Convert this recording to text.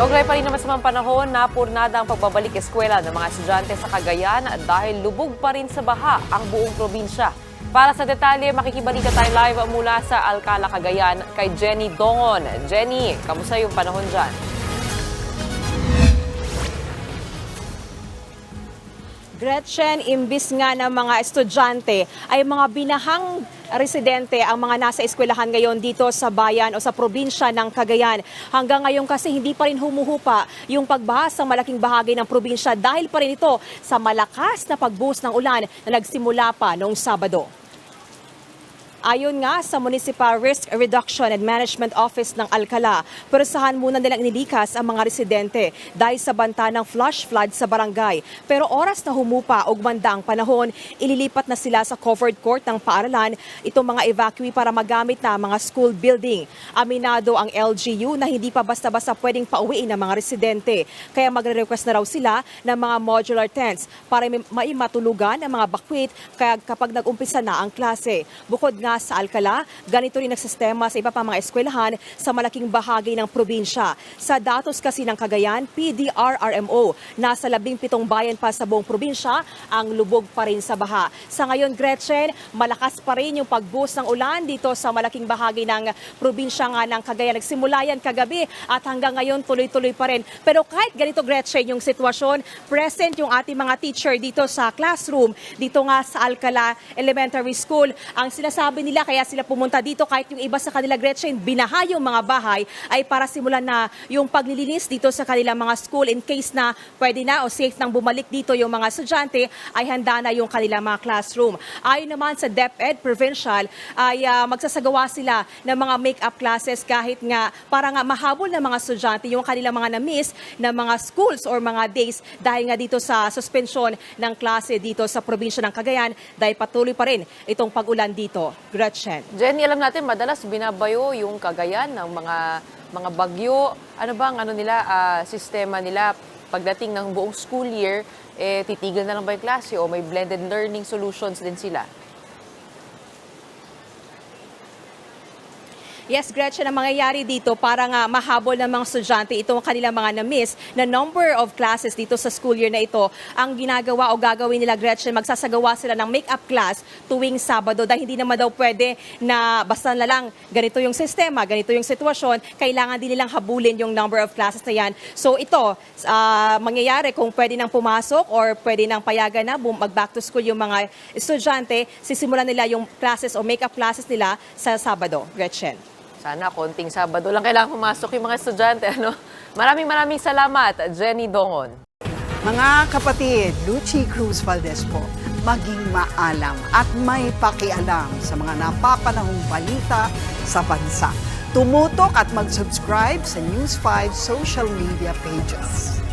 Kaugnay pa rin naman sa mga panahon na purnada ang pagbabalik eskwela ng mga estudyante sa Cagayan dahil lubog pa rin sa baha ang buong probinsya. Para sa detalye, makikibalita tayo live mula sa Alcala, Cagayan kay Jenny Dongon. Jenny, kamusta yung panahon dyan? Gretchen, imbis nga ng mga estudyante ay mga binahang residente ang mga nasa eskwelahan ngayon dito sa bayan o sa probinsya ng Cagayan. Hanggang ngayon kasi hindi pa rin humuhupa yung pagbaha sa malaking bahagi ng probinsya dahil pa rin ito sa malakas na pagbuhos ng ulan na nagsimula pa noong Sabado. Ayon nga sa Municipal Risk Reduction and Management Office ng Alcala, perusahan muna nilang inilikas ang mga residente dahil sa banta ng flash flood sa barangay. Pero oras na humupa o gumanda ang panahon, ililipat na sila sa covered court ng paaralan itong mga evacuee para magamit na ang mga school building. Aminado ang LGU na hindi pa basta-basta pwedeng pauwiin ng mga residente. Kaya magre-request na raw sila ng mga modular tents para may may matulugan ang mga bakwit kaya kapag nag-umpisa na ang klase. Bukod nga sa Alcala, ganito rin ang sistema sa iba pang mga eskwelahan sa malaking bahagi ng probinsya. Sa datos kasi ng Cagayan, PDRRMO, nasa labing pitong bayan pa sa buong probinsya ang lubog pa rin sa baha. Sa ngayon, Gretchen, malakas pa rin yung pagbuhos ng ulan dito sa malaking bahagi ng probinsya nga ng Cagayan. Nagsimula yan kagabi at hanggang ngayon tuloy-tuloy pa rin. Pero kahit ganito, Gretchen, yung sitwasyon, present yung ating mga teacher dito sa classroom, dito nga sa Alcala Elementary School. Ang sinasabi nila kaya sila pumunta dito kahit yung iba sa kanila Gretchen binaha yung mga bahay ay para simulan na yung paglilinis dito sa kanilang mga school in case na pwede na o safe nang bumalik dito yung mga estudyante ay handa na yung kanilang mga classroom. Ayon naman sa DepEd Provincial ay ah, magsasagawa sila ng mga make-up classes kahit nga para nga mahabol ng mga estudyante yung kanilang mga na-miss na mga schools or mga days dahil nga dito sa suspension ng klase dito sa probinsya ng Cagayan dahil patuloy pa rin itong pag-ulan dito. Gretchen. Jenny, alam natin madalas binabayo yung Cagayan ng mga mga bagyo. Ano ba ang ano nila, ah, sistema nila pagdating ng buong school year, eh, titigil na lang ba yung klase o may blended learning solutions din sila? Yes, Gretchen, ang mangyayari dito para nga mahabol ng mga estudyante itong kanilang mga na-miss na number of classes dito sa school year na ito. Ang ginagawa o gagawin nila, Gretchen, magsasagawa sila ng make-up class tuwing Sabado dahil hindi naman daw pwede na basta na lang ganito yung sistema, ganito yung sitwasyon, kailangan din nilang habulin yung number of classes na yan. So ito, ah, mangyayari kung pwede nang pumasok or pwede nang payagan na mag-back to school yung mga estudyante, sisimulan nila yung classes o make-up classes nila sa Sabado, Gretchen. Sana konting Sabado lang kailangan pumasok yung mga estudyante. Ano? Maraming maraming salamat, Jenny Dongon. Mga kapatid, Lucy Cruz Valdez po, maging maalam at may pakialam sa mga napapanahong balita sa bansa. Tumutok at mag-subscribe sa News 5 social media pages.